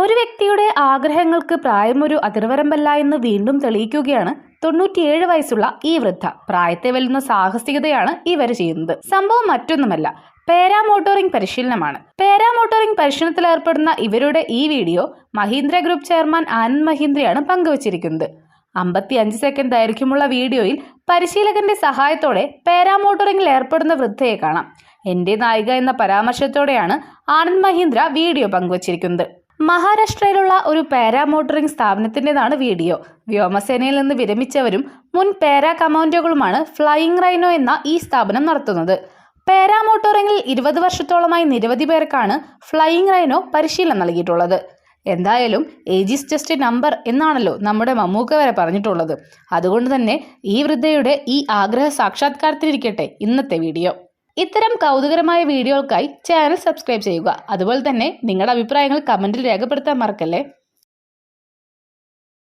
ഒരു വ്യക്തിയുടെ ആഗ്രഹങ്ങൾക്ക് പ്രായമൊരു അതിർവരമ്പല്ല എന്ന് വീണ്ടും തെളിയിക്കുകയാണ് തൊണ്ണൂറ്റിയേഴ് വയസ്സുള്ള ഈ വൃദ്ധ. പ്രായത്തെ വെല്ലുന്ന സാഹസികതയാണ് ഇവർ ചെയ്യുന്നത്. സംഭവം മറ്റൊന്നുമല്ല പാരാമോട്ടോറിംഗ് പരിശീലനമാണ്. പാരാമോട്ടോറിംഗ് പരിശീലനത്തിൽ ഏർപ്പെടുന്ന ഇവരുടെ ഈ video Mahindra group chairman Anand മഹീന്ദ്രയാണ് പങ്കുവച്ചിരിക്കുന്നത്. അമ്പത്തി അഞ്ച് സെക്കൻഡ് ദൈർഘ്യമുള്ള വീഡിയോയിൽ പരിശീലകന്റെ സഹായത്തോടെ പാരാമോട്ടോറിംഗിൽ ഏർപ്പെടുന്ന വൃദ്ധയെ കാണാം. എന്റെ നായിക എന്ന പരാമർശത്തോടെയാണ് ആനന്ദ് മഹീന്ദ്ര വീഡിയോ പങ്കുവച്ചിരിക്കുന്നത്. മഹാരാഷ്ട്രയിലുള്ള ഒരു പാരാമോട്ടറിംഗ് സ്ഥാപനത്തിന്റെതാണ് വീഡിയോ. വ്യോമസേനയിൽ നിന്ന് വിരമിച്ചവരും മുൻ പാരാ കമാൻഡോകളുമാണ് ഫ്ലൈയിങ് റൈനോ എന്ന ഈ സ്ഥാപനം നടത്തുന്നത്. പാരാമോട്ടോറിംഗിൽ ഇരുപത് വർഷത്തോളമായി നിരവധി പേർക്കാണ് ഫ്ലൈയിങ് റൈനോ പരിശീലനം നൽകിയിട്ടുള്ളത്. എന്തായാലും ഏജിസ് ജസ്റ്റ് നമ്പർ എന്നാണല്ലോ നമ്മുടെ മമ്മൂക്ക വരെ പറഞ്ഞിട്ടുള്ളത്. അതുകൊണ്ട് തന്നെ ഈ വൃദ്ധയുടെ ഈ ആഗ്രഹ സാക്ഷാത്കാരത്തിലിരിക്കട്ടെ ഇന്നത്തെ വീഡിയോ. ഇത്തരം കൗതുകരമായ വീഡിയോകൾക്കായി ചാനൽ സബ്സ്ക്രൈബ് ചെയ്യുക. അതുപോലെ തന്നെ നിങ്ങളുടെ അഭിപ്രായങ്ങൾ കമന്റിൽ രേഖപ്പെടുത്താൻ മറക്കല്ലേ?